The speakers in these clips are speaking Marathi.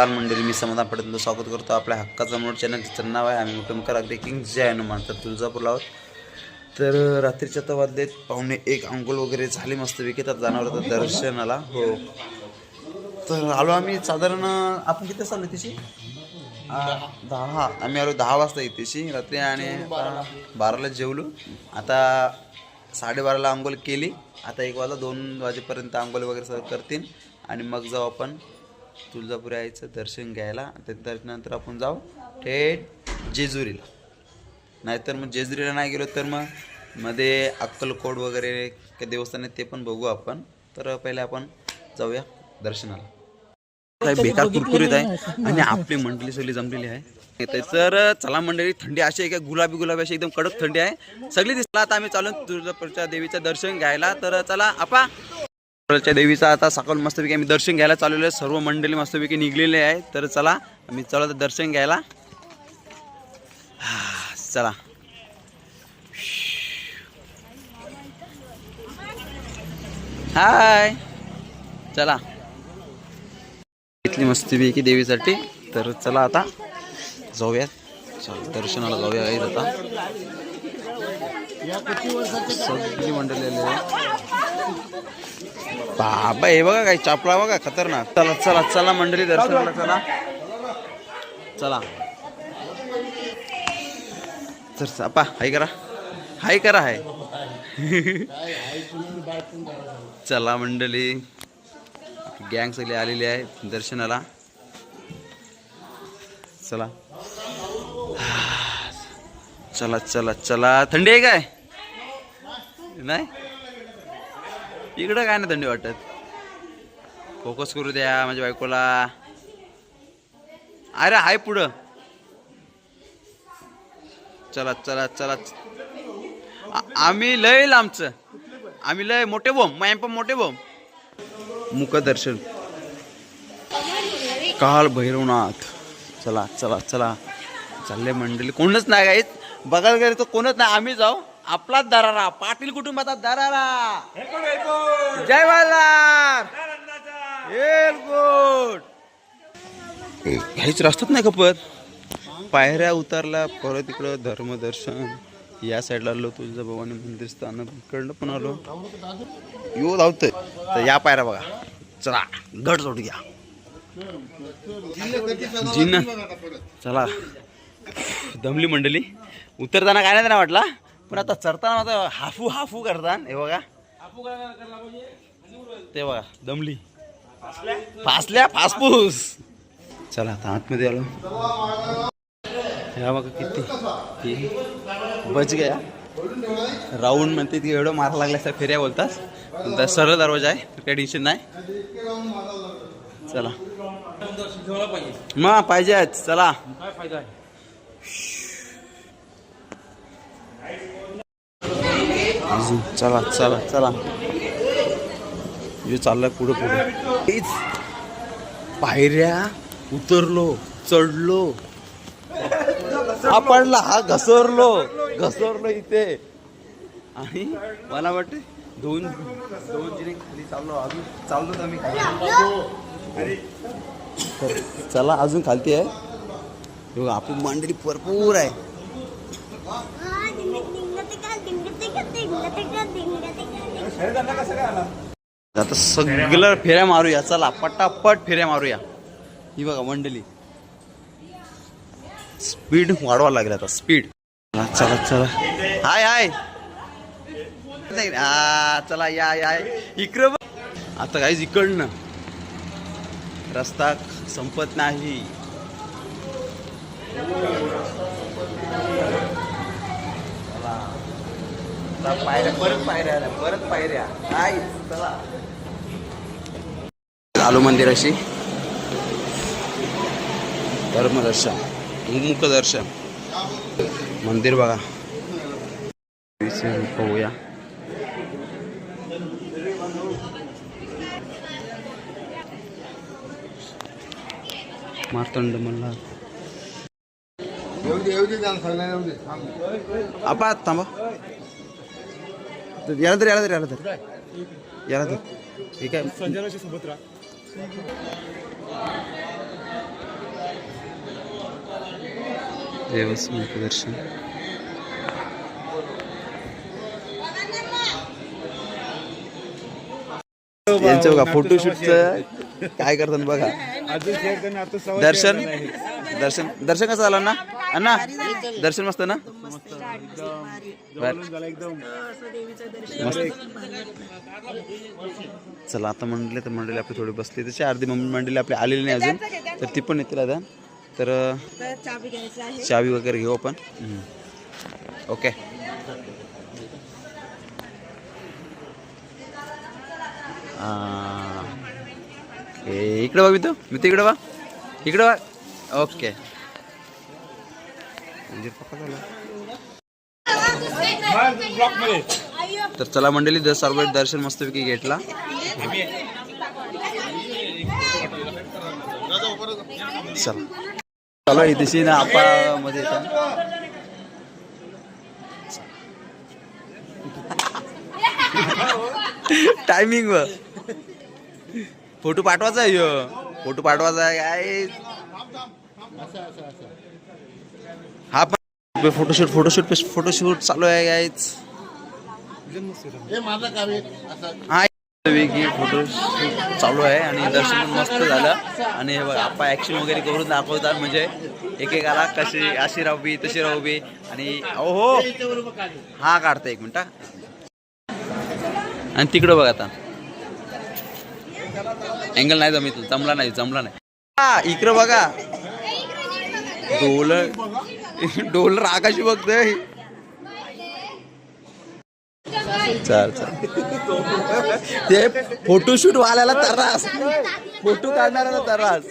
लाल मंडळी मी समाधान पटेल स्वागत करतो आपल्या हक्काचा मोड चॅनल ज्याचं नाव आहे आम्ही मुटमकर अगदी किंग जय हनुमान तर तुळजापूरला आहोत. तर रात्रीच्या तर वाजलेत. पाहुणे एक अंघोळ वगैरे झाली मस्त विकेतात जाणार होतं दर्शनाला. हो. तर आलो आम्ही साधारण आपण किती चाललो तिची दहा. आम्ही आलो दहा वाजता इथेशी रात्री आणि बाराला. जेवलो. आता साडेबाराला आंघोळ केली. आता एक वाजता दोन वाजेपर्यंत आंघोळ वगैरे करतील. आणि मग जाऊ आपण तुळजापूर यायचं दर्शन घ्यायला. ते दर्शनानंतर आपण जाऊ थेट जेजुरीला. नाहीतर मग जेजुरीला नाही गेलो तर मग मध्ये अक्कलकोट वगैरे काही देवस्थान आहे ते पण बघू आपण. तर पहिले आपण जाऊया दर्शनाला. बेकार कुरकुरीत आहे आणि आपली मंडळी सगळी जमलेली आहे. तर चला मंडळी थंडी अशी आहे का गुलाबी गुलाबी अशी एकदम कडक थंडी आहे. सगळी दिसला आता आम्ही चालून तुळजापूरच्या देवीचं दर्शन घ्यायला. तर चला आपा देवीचं आता सकाळ मस्तपैकी आम्ही दर्शन घ्यायला चाललेलो आहे. सर्व मंडळी मस्तपैकी निघलेले आहे तर चला आम्ही चला तर दर्शन घ्यायला. चला. हाय. चला. इथली मस्तपैकी देवीसाठी. तर चला आता जाऊयात. चला दर्शनाला जाऊया आता. सगळी मंडळी बाबा हे बघा काही चापला बघा खतरनाक. चला चला चला मंडळी दर्शनाला चला. चला. तर सापा हाय करा. हाय करा हाय. चला मंडळी. गँग सगळी आलेली आहे दर्शनाला. चला. चला चला चला. थंडी आहे काय? नाही? इकडं काय नाही थंडी वाटत? फोकस करू द्या माझ्या बायकोला. अरे हाय पुढं. चला चला चला. आम्ही लय लांबचं. आम्ही लय मोठे बोम माय पण मोठे बोम मुखदर्शन. काल भैरवनाथ. चला चला चला. चालले मंडळी. कोणच नाही गाईत बघायला गेले तर कोणच नाही. आम्ही जाऊ. आपलाच दरारा. पाटील कुटुंबाचा दरारा. जय मल्हार काहीच ह्याच रस्ताच नाही खपत पायऱ्या उतरल्या परत इकडं धर्मदर्शन. या साईडला आलो तुळजा भवानी मंदिर स्थान इकडनं पण आलो. यो धावतोय. तर या पायऱ्या बघा. चला गड जोड घ्या जिन चला. दमली मंडळी. उतरताना काय नाही त्यांना वाटला पण आता चढताना माझं हाफू हाफू करतात हे बघा. ते बघा दमली. फासल्या फासपूस. चला आता आतमध्ये आलो. ह्या बघा किती. बच गया. राऊंड म्हणते ती एवढं मारा लागल्या असं फेऱ्या बोलतात. पण सरळ दरवाजा आहे तर काही टेन्शन नाही. चला. मग पाहिजे चला. चला चला चला. चाललंय पुढं पुढे. तेच पायऱ्या उतरलो चढलो. हा पडला हा घसरलो घसरलो इथे. आणि मला वाटते दोन दोन जिने खाली चाललो अजून चाललो तर आम्ही चला अजून खालती आहे. हे बघा, आपण मांडली भरपूर आहे. आता सगळं फेऱ्या मारूया चला पटापट फेऱ्या मारूया. ही बघा मंडली. स्पीड वाढवा लागला आता स्पीड चला चला हाय हाय. चला या या. इकडं बघ. आता काहीच इकडनं. रस्ता संपत नाही. पायऱ्या परत पायऱ्या आल्या, परत पायऱ्या काय चला आलो मंदिराशी धर्मदर्शन. मुख दर्शन. मंदिर बघा. पाहूया. मार्तंड येऊ थांब. थांबा. याला तर याला तर याला याला ठीक आहे. सोबत दर्शन बघा फोटोशूटचं काय करतात बघा. दर्शन. दर्शन दर्शन कसं झालं ना अण्णा दर्शन मस्त ना? मस्त चला आता मंडळी तर मंडळी आपली थोडी बसली. तशी अर्धी मम्मी मंडळी आपली आलेली नाही अजून. तर ती पण येतील आता. तर चावी वगैरे घेऊ आपण. ओके. आ, इकडे बघ मी तो मी तिकडे बा इकडे बा ओके. तर चला मंडळी द- सर्व दर्शन मस्तपैकी घेतला. चला. चला ना आपा मध्ये टायमिंग व फोटो पाठवायचा आहे फोटो पाठवायचा आहे काय हा पण फोटोशूट फोटोशूट फोटोशूट चालू आहे गाईच हा फोटोशूट चालू आहे आणि दर्शन पण मस्त झालं. आणि हे बघा आपण ऍक्शन वगैरे करून दाखवतात म्हणजे एकेकाला कशी अशी राहवी तशी राहवी आणि हो. हा काढता एक मिनटा आणि तिकडं बघ आता. अँगल नाही जमित जमला नाही जमला नाही. इकडं बघा. डोलर डोलर आकाशी बघतोय. चाल चाल. ते फोटोशूट वाल्याला तरास फोटो काढणाऱ्याला तरास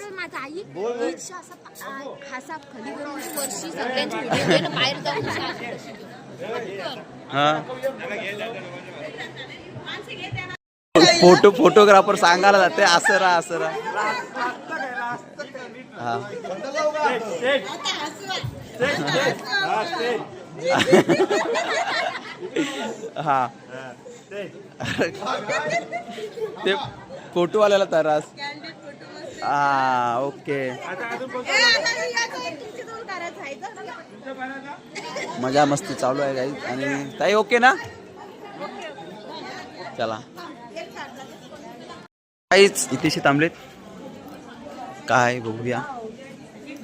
फोटो फोटोग्राफर सांगायला जाते असं राहा असं राहा हा. हा. ते फोटोवाल्याला तरास. हा ओके. मजा मस्ती चालू आहे काही आणि ताई ओके ना? चला. काहीच इथेशी थांबलेत. काय बघूया.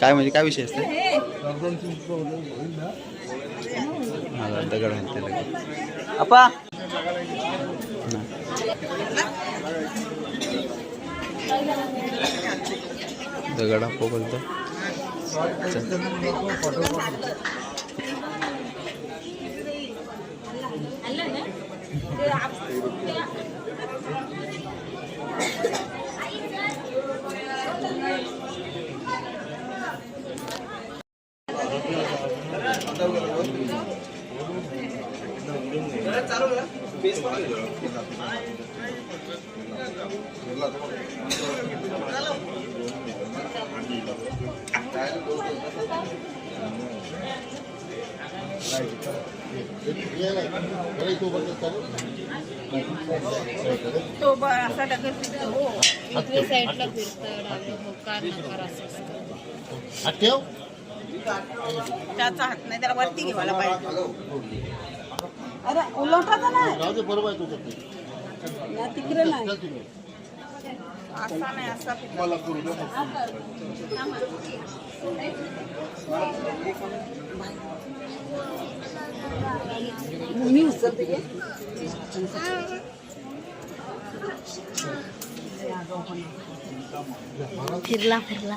काय म्हणजे काय विषय असते? दगड अपा दगड आपो बोलतो तो असा डगर फिरतो. उजव्या साईडला फिरतं डावी होकार नकार असं असतं. त्याचा हात नाही त्याला वरती घेवायला पाहिजे. अरे उलटाचा नाही. ना, तिकडे नाही. असा नाही असा फिरतो. मी उचलते घे. फिरला फिरला.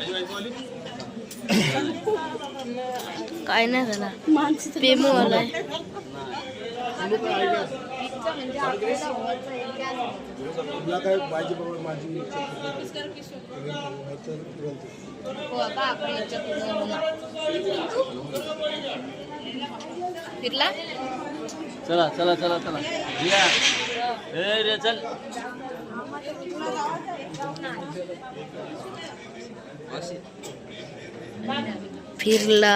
काय नाही झाला. प्रेम आलाय फिरला? चला चला चला चला. या. ए रे चल. फिरला.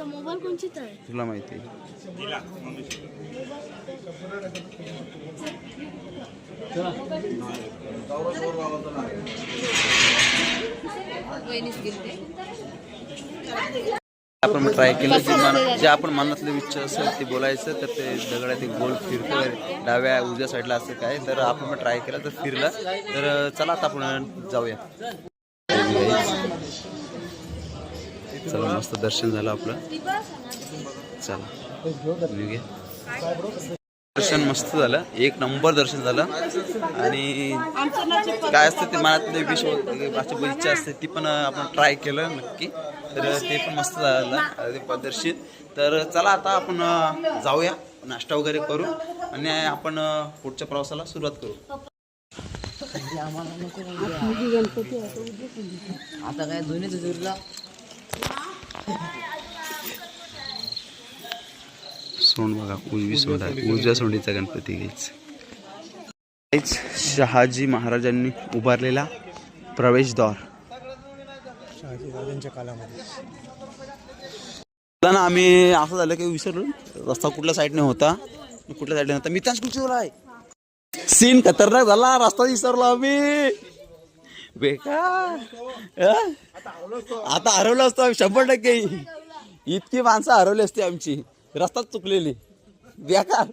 माझा मोबाईल कोणचीच आहे? तुला माहिती आपण ट्राय केलं जे मन- जे आपण मनातलं इच्छा असेल ते बोलायचं तर ते दगडा ते गोल फिरतो डाव्या उजव्या साईडला असं काय तर आपण ट्राय केलं तर फिरलं. तर चला आता आपण जाऊया. चला मस्त दर्शन झालं आपलं. चला दर्शन मस्त झालं. एक नंबर दर्शन झालं. आणि काय असतं ते मनातले विष अशी इच्छा असते ती पण आपण ट्राय केलं नक्की. तर ते पण मस्त झालं दर्शन. तर चला आता आपण जाऊया. नाश्ता वगैरे करू. आणि आपण पुढच्या प्रवासाला सुरुवात करू. आता काय दोन्ही सोंड बघा उजवी सोंड आहे. उजव्या सोंडीचा गणपती घ्यायच. शहाजी महाराजांनी उभारलेला प्रवेशद्वार ना आम्ही असं झालं की विसरलो. रस्ता कुठल्या साईडने होता? कुठल्या साईडने होता? मी त्याच कुठे आहे? सीन खतरनाक झाला रस्ता विसरलो आम्ही. बेकार. आता हरवलं असतो आम्ही शंभर टक्के. इतकी माणसं हरवली असते आमची. रस्ताच चुकलेली. बेकार.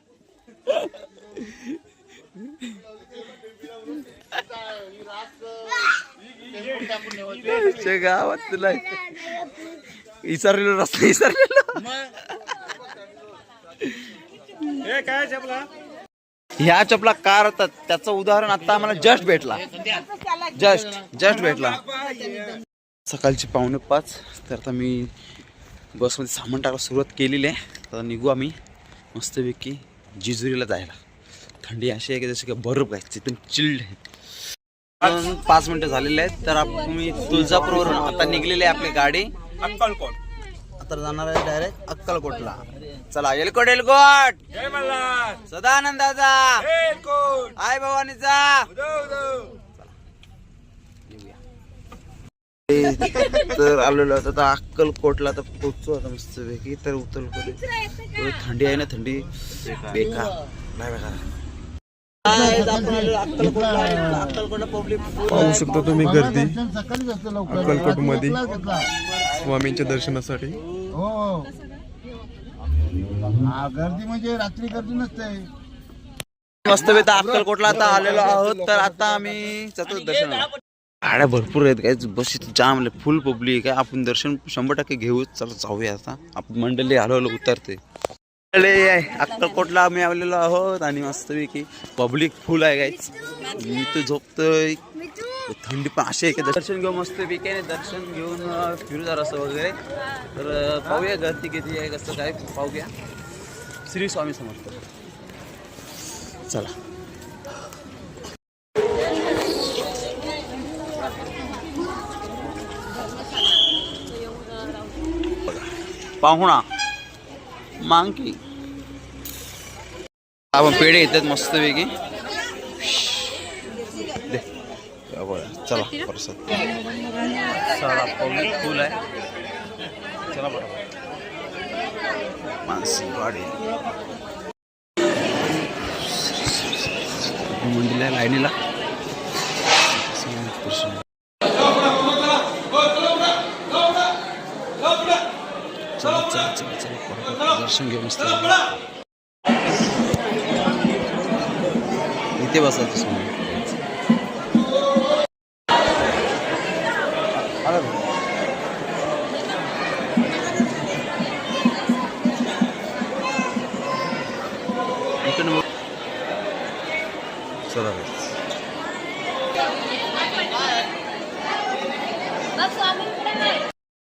गावात तुला विसरलेलो रस्ता विसरलेलो. ह्या चपला का राहतात त्याचं उदाहरण आता आम्हाला जस्ट भेटला. जस्ट जस्ट भेटला. सकाळची पावणे पाच तर आता मी बसमध्ये सामान टाकायला सुरुवात केलेली आहे. आता निघू आम्ही मस्तपैकी जिजुरीला जायला. थंडी अशी आहे की जशी की बर्फ आहे तिथून चिल्ड आहे. पाच मिनटं झालेले आहेत तर आपण मी तुळजापूरवरून आता निघलेली आहे आपली गाडी. आता जाणार आहे डायरेक्ट अक्कलकोटला. चला एलकोट एलकोट सदानंदाचा आय भवानीचा तर आलेलो आता अक्कलकोटला तर पोचतो आता मस्त पैकी. तर उतरलो. थंडी आहे ना थंडी. बेकार. नाही बेकार. पाहू शकता तुम्ही गर्दी अक्कलकोटमध्ये स्वामींच्या दर्शनासाठी. हो. हा गर्दी म्हणजे रात्री गर्दी नसते. मस्त पैकी अक्कलकोटला आता आलेलो आहोत तर आता आम्ही जातो दर्शनाला गाड्या भरपूर आहेत काय बस इथं जाम आले फुल पब्लिक आहे. आपण दर्शन शंभर टक्के घेऊ. चला जाऊया आता. आपण मंडळी हळूहळू उतरते. अक्कलकोटला आम्ही आलेलो आहोत आणि मस्तपैकी पब्लिक फुल आहे गाईच मी तर झोपतोय. थंडी पण अशी आहे की दर्शन घेऊ मस्तपैकी आहे दर्शन घेऊन फिरू जरा असं वगैरे. तर पाहूया गर्दी किती आहे कसं काय पाहूया. श्री स्वामी समर्थ. चला. पाहुणा मांकी आपण पेढे येतात. या बघा, चला परसाद. चला पब्लिक फुल आहे. चला बरं. मानसी गाडी. मंदिरला लाईनीला. चला चला चला चला दर्शन घेऊ मस्त इथे बसायचं समोर इकडनं बघ. चला रे.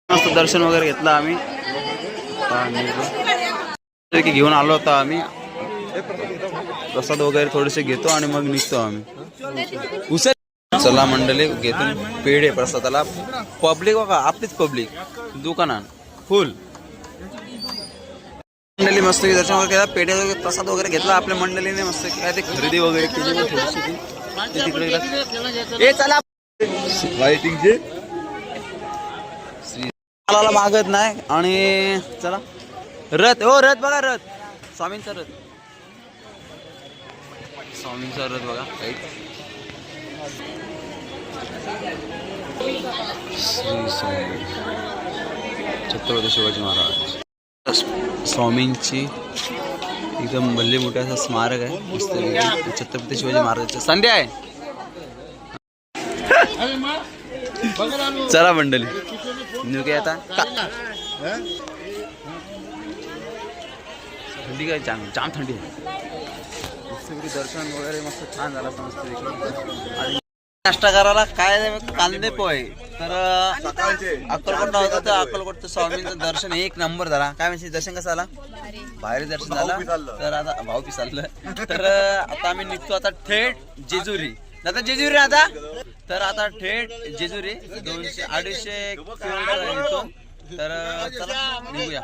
मस्त दर्शन वगैरे घेतलं आम्ही आणि की घेऊन आलो होतो आम्ही प्रसाद वगैरे थोडेसे घेतो आणि मग निघतो आम्ही. उसे चला मंडळी घेतो पेढे प्रसादाला. पब्लिक बघा आपलीच पब्लिक. दुकानात. फुल. मंडळी मस्त दर्शन वगैरे केला पेढे वगैरे प्रसाद वगैरे घेतला आपल्या मंडळीने मस्त काय ते खरेदी वगैरे केली थोडीशी तिकडे ए चला. लाइटिंगचे मागत नाही आणि चला. रथ हो रथ बघा रथ. स्वामींचा रथ. स्वामींचा रथ बघा. Right. श्री स्वामी छत्रपती शिवाजी महाराज. स्वामींची एकदम भल्ले मोठे असं स्मारक आहे. मस्त छत्रपती शिवाजी महाराजांचं. संध्या आहे. चला मंडळी. निघू काय आता. का- थंडी काय? जाम जाम थंडी आहे. मस्तपैकी दर्शन वगैरे मस्त छान झालं आणि नाश्ता करायला काय? कांदे पोहे. तर अक्कलकोटला होतं तर अक्कलकोटचं स्वामींचं दर्शन एक नंबर झाला. काय म्हणजे दर्शन कसं आला बाहेर दर्शन झालं. तर आता भाऊ पिसाललं तर आता आम्ही निघतो आता थेट जेजुरी. आता जेजुरी आता? तर आता थेट जेजुरी दोनशे अडीचशे किलोमीटर तर चला निघूया.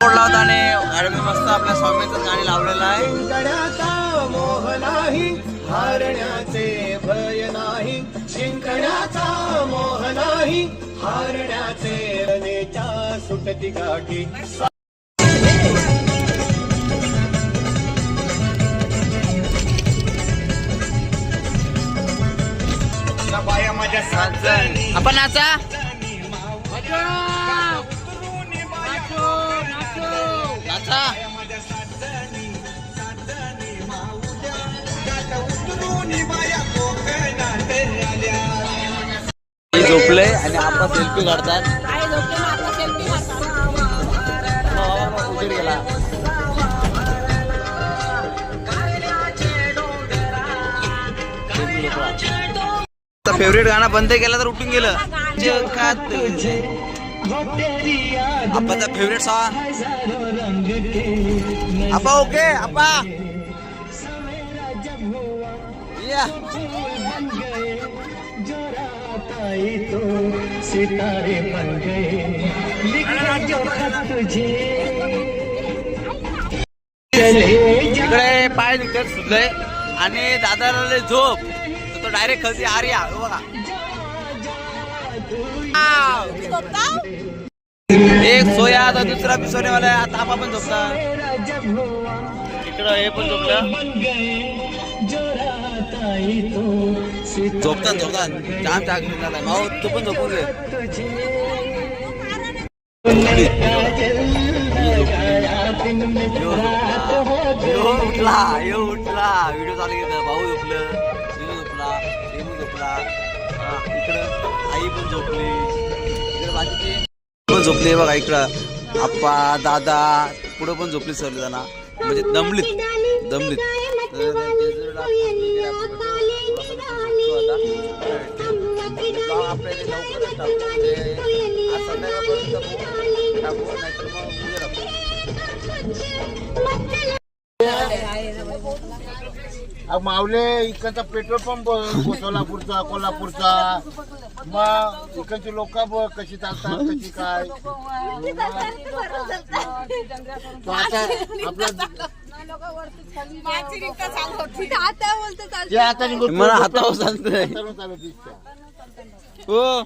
कोडला होता आणि गाडी मस्त आपल्या स्वामीचं गाणी लावलेलं आहे. मोह नाही हारण्याचे भय नाही. जिंकण्याचा मोह नाही हारण्याचे रनेच्या सुटती गाठी. आपण नाचा? झोपले आणि आपला सेल्फी काढतात. उशीर गेला फेवरेट गाणं बंद केलं तर उठून गेलं. आपाचा फेवरेट सॉंग आपा ओके आपा. या सितारे बन गए। लिखा जो खत तुझे। इकडे पाय दुखत सुचलंय आणि दादाला लय झोप. तर तो डायरेक्ट खालती आर्या हो बघा. एक सोया आता दुसरा पिसवण्यावाला आहे. आता आपा पण झोपता. इकडं हे पण झोपलं. झोपतात झोपतात जाम जागृत झालाय माऊ तू पण झोपून घे यो उठला यो उठला व्हिडिओ चालू घेतला भाऊ झोपलं यो झोपला रेमू झोपला इकडं आई पण झोपली इकडं बाकीचे पण झोपली बघा इकडं आप्पा दादा पुढं पण झोपली सर्वजण म्हणजे दमलीत दमलीत लवकरच टाकू. म्हणजे आज संध्याकाळपर्यंत टाकू नाहीतर मग उद्या टाकू. मावले इकडचा पेट्रोल पंप सोलापूरचा कोल्हापूरचा. मग इकडची लोक कशी चालतात कशी काय. तो आता आपला आता बोलतो मला हातावर सांगतोय चालू चालू दिसतं. हो?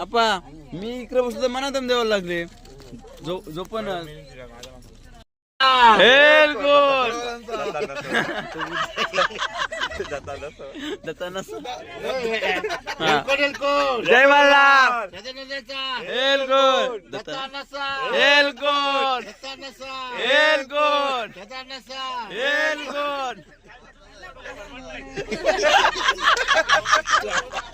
आपा मी इकडे बसलो तर मना दम द्यावं लागले. जो जो पण दत्ता. हा. जय मल्हार नसा. नसा. नसा.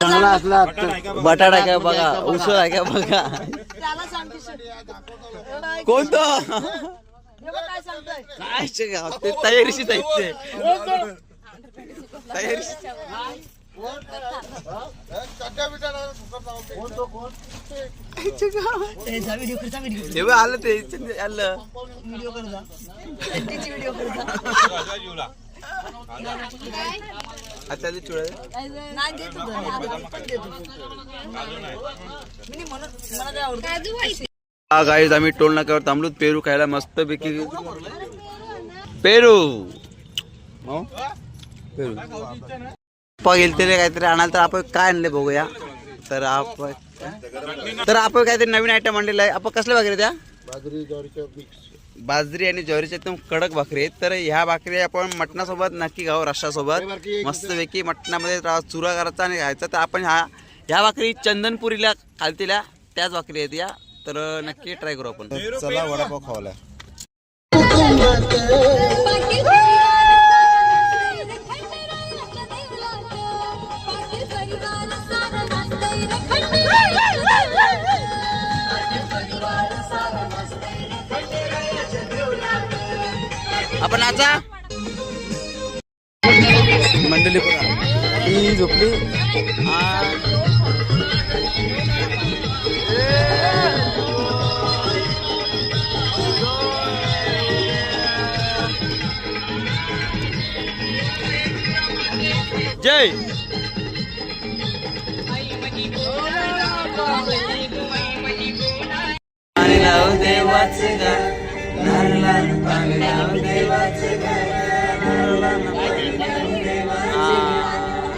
चांगला असला बटाटा काय बघा? उसळ आहे काय बघा? की कोणतं? काय ते तयारीशी जायचे तयारीशी हे. बघ, आलं ते. आलं. अच्छा चुळ नाही देत हा गाईज आम्ही टोल नाक्यावर थांबलो. पेरू खायला मस्त पैकी पेरू? पेरू. पप्पा गेलते रे काहीतरी आणाल तर आपण काय आणले बघूया. तर आपण तर आपण काहीतरी नवीन आयटम आणलेला आहे. आपण कसल्या भाकरी त्या बाजरी ज्वारीच्या मिक्स. बाजरी आणि ज्वारीच्या एकदम कडक भाकरी आहेत. तर ह्या भाकरी आपण मटणासोबत नक्की खाऊ रश्शासोबत मस्तपैकी मटणामध्ये रा- चुरा करायचा आणि खायचा. तर आपण ह्या ह्या भाकरी चंदनपुरीला खालतीला त्याच भाकरी आहेत या. तर नक्की ट्राय करू आपण. चला वडापाव खावाला आपण आता मंडळी बघा ही झोपली. आ- जय. पाणी लाव देवाचे गाणं.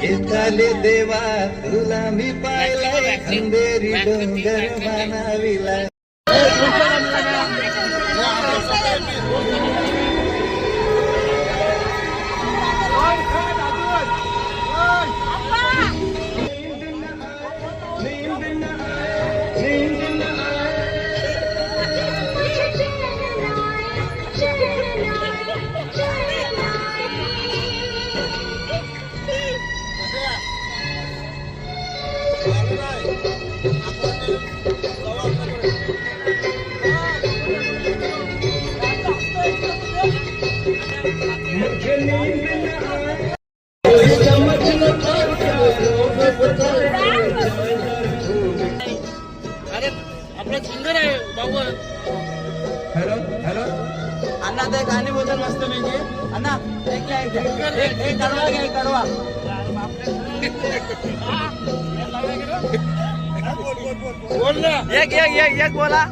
इथाले देवा तुला मी पाहिलाय अंधेरी डोंगर मानाविला अण्णा ते गाणी बोलतात मस्त पैकी. अण्णा एक एक. एक एक कडवा एक कडवा एक एक एक एक बोला.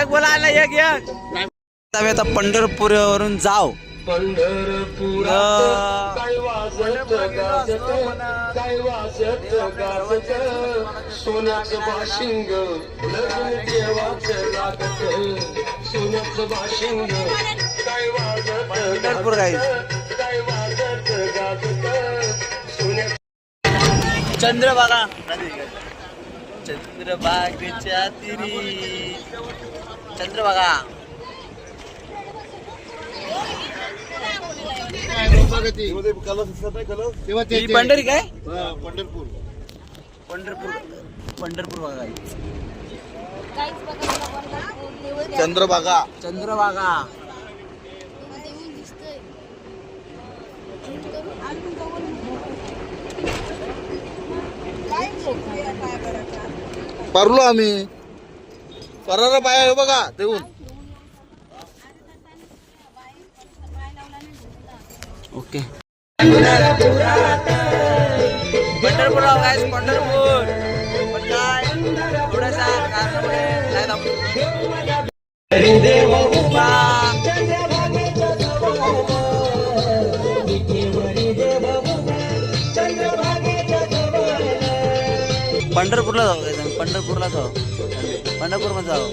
एक बोला आला एक एक. आता पंढरपूरवरून जाव. पंढरपुरा सोन्याचं बाशिंग लग्न देवाचं लागत सोन्याचं बाशिंग काय वाजत चंद्रभागा. चंद्रभागेच्या तिरी. चंद्रभागा. ही पंढरी काय? हा, पंढरपूर पंढरपूर पंढरपूर बघा. चंद्रभागा. चंद्रभागा. परलो आम्ही. परारा पाय बघा देऊन. ओके. पंढरपूर काय पंढरपूर. पण काय थोडासा कारणामुळे बा. पंढरपूरला जाऊ काय पंढरपूरला जाऊ. पंढरपूरमध्ये जाऊ.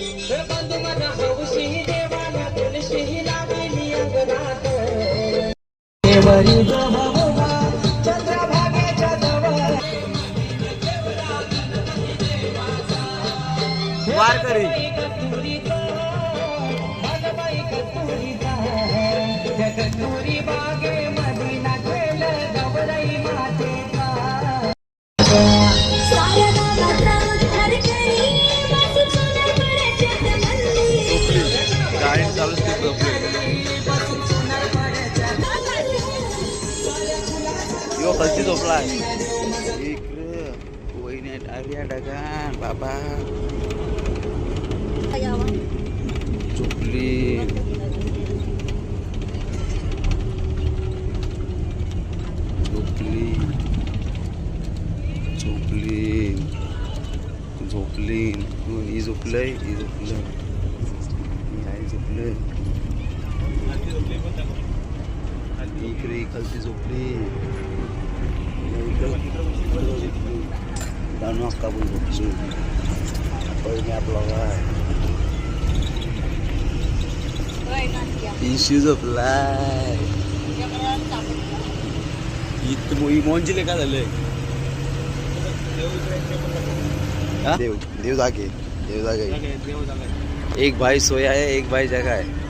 हरि बाबा. झोपली. झोपली. झोपली. झोपली. ही झोपलंय ही झोपलंय ही आई झोपलंय. इकडे ही खालती झोपली दानू अक्का पण झोपली पहिली आपला काय इशू झोपलाय इथं ही मोंजीले का झालंय हा? देव देव जागे देव जागे एक भाई सोया आहे एक भाई जगा आहे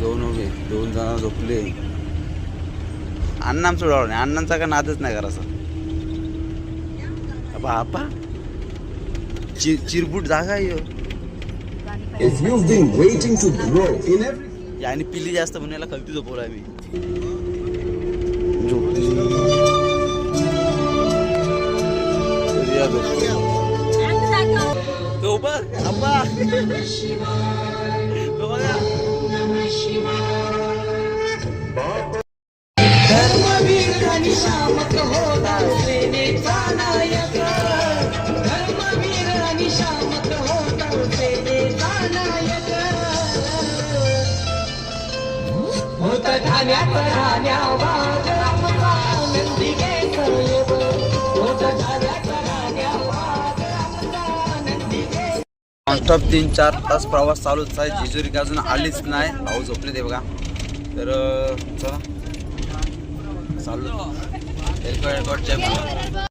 दोन उभे दोन जण झोपले. अण्णा आमचं उडावलं नाही अण्णांचा का नादच नाही करायचा. बापा चिर चिरबुट जागा आहे ह्यो. If you've been waiting to grow in every याने पिल्ली जास्त म्हणून याला खालती झोपवलं झोपली. तो बघ नॉनस्टॉप तीन चार तास प्रवास चालूच आहे. जेजुरी का अजून आलीच नाही. भाऊ झोपले ते बघा. तर चला. चालू. एअरपोर्ट एअरपोर्टच्या